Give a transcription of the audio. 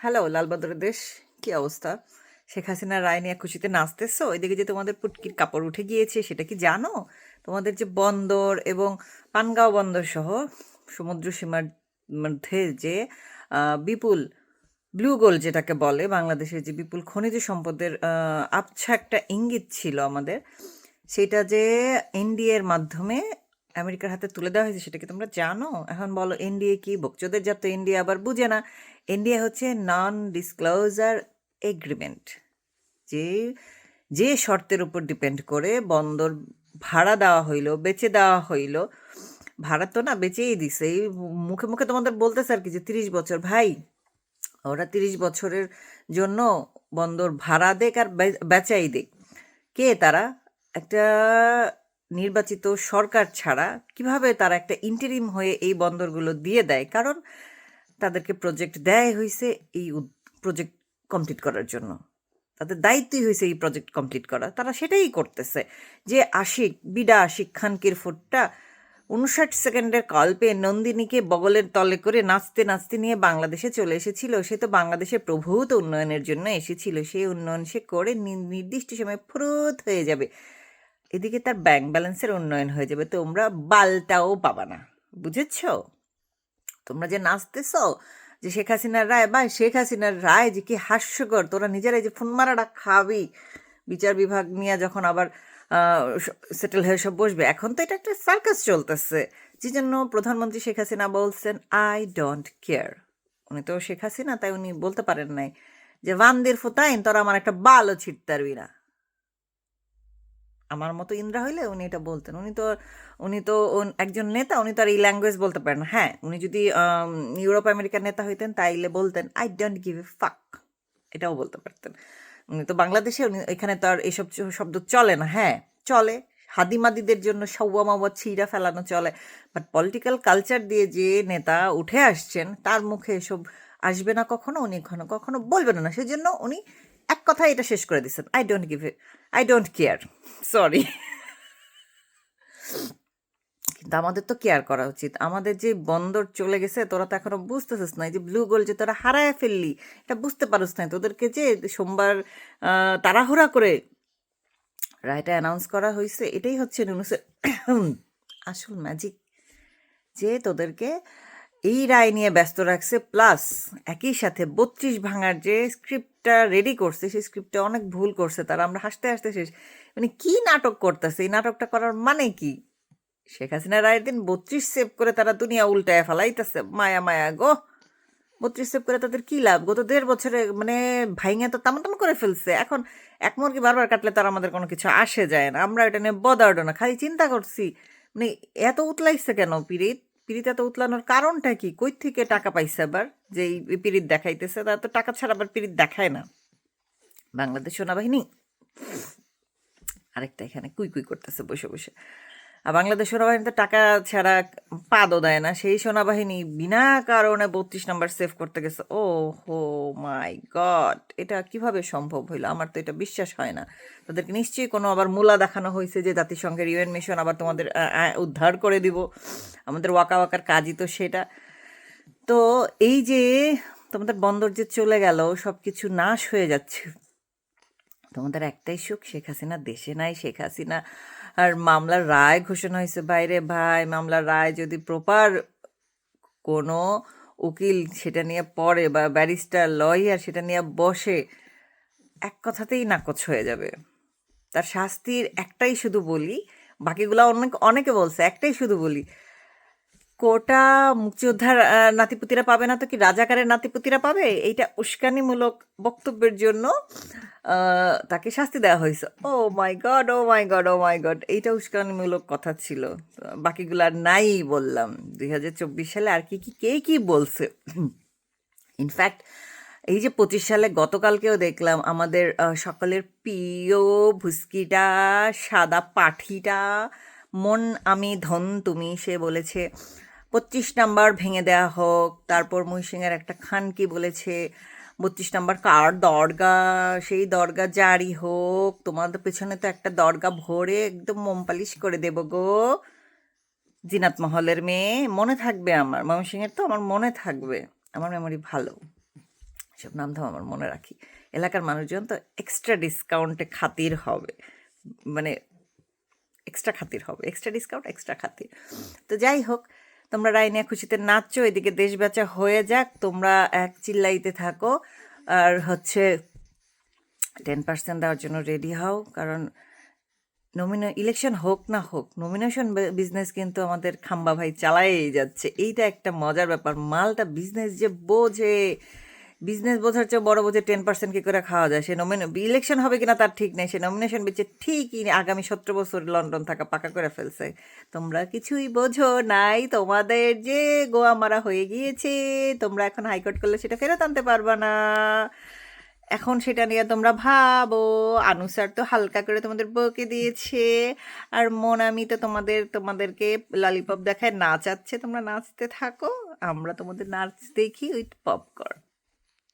Hello লালবাদরের দেশ। কি অবস্থা? শেখ হাসিনার রায় নিয়ে খুশিতে নাচতেছো? ওইদিকে যে তোমাদের পুটকির কাপড় উঠে গিয়েছে, সেটা কি জানো? তোমাদের যে বন্দর এবং পানগাঁও বন্দর সহ সমুদ্র সীমার মধ্যে যে বিপুল ব্লু গোল্ড যেটাকে বলে, বাংলাদেশের যে বিপুল খনিজ সম্পদের আবছা একটা ইঙ্গিত ছিল আমাদের। সেটা যে এনডিএর মাধ্যমে আমেরিকার হাতে তুলে দেওয়া হয়েছে, সেটা কি তোমরা জানো? এখন বলো এনডিএ কি? বকচোদের যা তো এনডিএ আবার বুঝে না। এনডিএ হচ্ছে নন ডিসক্লোজার এগ্রিমেন্ট যে যে শর্তের উপর ডিপেন্ড করে বন্দর ভাড়া দেওয়া হইল, বেচে দেওয়া হইল। ভাড়া তো না, বেচেই দিছে। এই মুখে মুখে তোমাদের বলতেছে আর কি যে তিরিশ বছর। ভাই, ওরা তিরিশ বছরের জন্য বন্দর ভাড়া দেক আর বেচাই দেক। কে? তারা একটা নির্বাচিত সরকার ছাড়া কীভাবে তারা একটা ইন্টারিম হয়ে এই বন্দরগুলো দিয়ে দেয়? কারণ তাদেরকে প্রজেক্ট দেয় হয়েছে এই প্রজেক্ট কমপ্লিট করার জন্য। তাদের দায়িত্বই হয়েছে এই প্রজেক্ট কমপ্লিট করা। তারা সেটাই করতেছে যে আশিক, বিডা আশিক খানকির ফুটটা উনষাট সেকেন্ডের কল্পে নন্দিনীকে বগলের তলে করে নাচতে নাচতে নিয়ে বাংলাদেশে চলে এসেছিল। সে তো বাংলাদেশের প্রভূত উন্নয়নের জন্য এসেছিল। সেই উন্নয়ন সে করে নির্দিষ্ট সময় ফুরুত হয়ে যাবে। এদিকে তার ব্যাংক ব্যালেন্সের উন্নয়ন হয়ে যাবে। তোমরা বালটাও পাবা না, বুঝেছ? তোমরা যে নাচতেছ যে শেখ হাসিনার রায়, বা শেখ হাসিনার রায় যে কি হাস্যকর, তোরা নিজেরাই যে ফোন মারাটা খাবি। বিচার বিভাগ নিয়ে যখন আবার সেটেল হয়ে সব বসবে, এখন তো এটা একটা সার্কাস চলতেছে। যে জন্য প্রধানমন্ত্রী শেখ হাসিনা বলছেন আই ডোন্ট কেয়ার উনি তো শেখ হাসিনা, তাই উনি বলতে পারেন নাই যে ভান্দির ফোতাইন, তোরা আমার একটা বালও ছিটতে পারবি না। আমার মতো ইন্দ্রা হইলে উনি এটা বলতেন। উনি তো উনি তো একজন নেতা, উনি তো আর এই ল্যাঙ্গুয়েজ বলতে পারেন হ্যাঁ উনি যদি ইউরোপ আমেরিকার নেতা হইতেন তাইলে বলতেন আই ডোন্ট গিভ এ ফাক এটাও বলতে পারতেন। উনি তো বাংলাদেশে, উনি এখানে তো আর এইসব শব্দ চলে না। হ্যাঁ চলে। হাদিমাদিদের জন্য সৌয়া মাওয়া ছিঁড়া ফেলানো চলে। বাট পলিটিক্যাল কালচার দিয়ে যে নেতা উঠে আসছেন, তার মুখে এসব আসবে না কখনো, উনি কখনো কখনো বলবেন না। সেজন্য উনি এক কথায় এটা শেষ করে দিচ্ছেন I don't give I don't care sorry কিন্তু আমাদের তো কেয়ার করা উচিত। আমাদের যে বন্দর চলে গেছে, তোরা তো এখনও বুঝতেছিস না যে ব্লু গোল যে তোরা হারায় ফেললি, এটা বুঝতে পারিস না তোদেরকে যে সোমবার তাড়াহুড়া করে রায়টা অ্যানাউন্স করা হয়েছে এটাই হচ্ছে নুনুসের আসল ম্যাজিক যে তোদেরকে এই রায় নিয়ে ব্যস্ত রাখছে, প্লাস একই সাথে বত্রিশ ভাঙার যে স্ক্রিপ্টটা রেডি করছে, সেই স্ক্রিপ্টটা অনেক ভুল করছে তারা। আমরা হাসতে হাসতে শেষ। মানে কি নাটক করতেছে? এই নাটকটা করার মানে কি? শেখ হাসিনা রায়ের দিন বত্রিশ সেভ করে তারা দুনিয়া উল্টায় ফেলাইতেছে। মায়া মায়া গো। বত্রিশ সেভ করে তাদের কি লাভ? গত দেড় বছরে মানে ভাইঙা তো তামা তামা করে ফেলছে। এখন এক মুরগি বারবার কাটলে তার আমাদের কোনো কিছু আসে যায় না। আমরা এটা নিয়ে বদার্ড না, খালি চিন্তা করছি। মানে এত উতলাইছে কেন পিরিত পিরিত তো উতলানোর কারণটা কি? কই থেকে টাকা পাইছে আবার? যে পিরিত দেখাইতেছে, তারা তো টাকা ছাড়া আবার পিরিত দেখায় না। বাংলাদেশ সেনাবাহিনী? আরেকটা এখানে কুই কুই করতেছে, বসে বসে। আর বাংলাদেশ সেনাবাহিনীতে টাকা ছাড়া পাদও দেয় না। সেই সেনাবাহিনী বিনা কারণে বত্রিশ নাম্বার সেভ করতে গেছে। ও হো মাই গড, এটা কীভাবে সম্ভব হইল? আমার তো এটা বিশ্বাস হয় না। তাদেরকে নিশ্চয়ই কোনো আবার মূলা দেখানো হয়েছে যে জাতিসংঘের ইউএন মিশন আবার তোমাদের উদ্ধার করে দিব। আমাদের ওয়াকা ওয়াকার কাজই তো সেটা। তো এই যে তোমাদের বন্দর যে চলে গেল সব কিছু নাশ হয়ে যাচ্ছে। তোমাদের একটাই সুখ, শেখ হাসিনা দেশে নাই, শেখ হাসিনা আর মামলার রায় ঘোষণা হয়েছে বাইরে। ভাই, মামলার রায় যদি প্রপার কোনো উকিল সেটা নিয়ে পড়ে বা ব্যারিস্টার, লয়ার সেটা নিয়ে বসে, এক কথাতেই নাকচ হয়ে যাবে। তার শাস্তির একটাই শুধু বলি, বাকিগুলো অনেক, অনেকে বলছে, একটাই শুধু বলি কোটা মুক্তিযোদ্ধার নাতিপুতিরা পাবে না তো কি রাজাকারের নাতিপুতিরা পাবে? এইটা উস্কানিমূলক বক্তব্যের জন্য তাকে শাস্তি দেওয়া হয়েছে। ও my God, oh my God, oh my God. এইটা উস্কানিমূলক কথা ছিল। বাকিগুলো আর নাই বললাম। দুই হাজার চব্বিশ সালে আর কি কি, কে কি বলছে? ইনফ্যাক্ট এই যে পঁচিশ সালে গতকালকেও দেখলাম আমাদের সকলের প্রিয় ভুস্কিটা, সাদা পাঠিটা, মন আমি ধন তুমি, সে বলেছে পঁচিশ নাম্বার ভেঙে দেওয়া হোক, তারপর মহিসিংয়ের একটা খান কি বলেছে, বত্রিশ নাম্বার কার দরগা? সেই দরগা জারি হোক, তোমাদের পেছনে তো একটা দরগা ভরে একদম মোমপালিশ করে দেবো গো। জিনাত মহলের মেয়ে, মনে থাকবে আমার, ময়মনসিংহের তো আমার মনে থাকবে, আমার মেমোরি ভালো। সব নাম ধাম আমার মনে রাখি। এলাকার মানুষজন তো এক্সট্রা ডিসকাউন্টে খাতির হবে মানে এক্সট্রা খাতির হবে এক্সট্রা ডিসকাউন্ট এক্সট্রা খাতির। তো যাই হোক তোমরা রাইনিয়া খুশিতে নাচছো, এদিকে দেশ বেচা হয়ে যাক, তোমরা এক চিল্লাইতে থাকো। আর হচ্ছে টেন পার্সেন্ট দেওয়ার জন্য রেডি হও, কারণ নমিনে ইলেকশন হোক না হোক নমিনেশন বিজনেস কিন্তু আমাদের খাম্বা ভাই চালাই যাচ্ছে। এইটা একটা মজার ব্যাপার, মালটা বিজনেস যে বোঝে। বিজনেস বোঝার চেয়ে বড় বোঝে টেন পার্সেন্ট কি করে খাওয়া যায়? সে নমিনে ইলেকশন হবে কিনা তার ঠিক নেই। সে নমিনেশন বেচে ঠিকই আগামী সতেরো বছর লন্ডন থাকা পাকা করে ফেলছে। তোমরা কিছুই বোঝো নাই। তোমাদের যে গোয়া মারা হয়ে গিয়েছে, তোমরা এখন হাইকোর্ট করলে সেটা ফেরত আনতে পারবা না। এখন সেটা নিয়ে তোমরা ভাবো। আনুসার তো হালকা করে তোমাদের বকে দিয়েছে। আর মনামি তো তোমাদের, তোমাদেরকে ললিপপ দেখায় নাচাচ্ছে। তোমরা নাচতে থাকো। আমরা তোমাদের নাচ দেখি উইথ পপকর্ন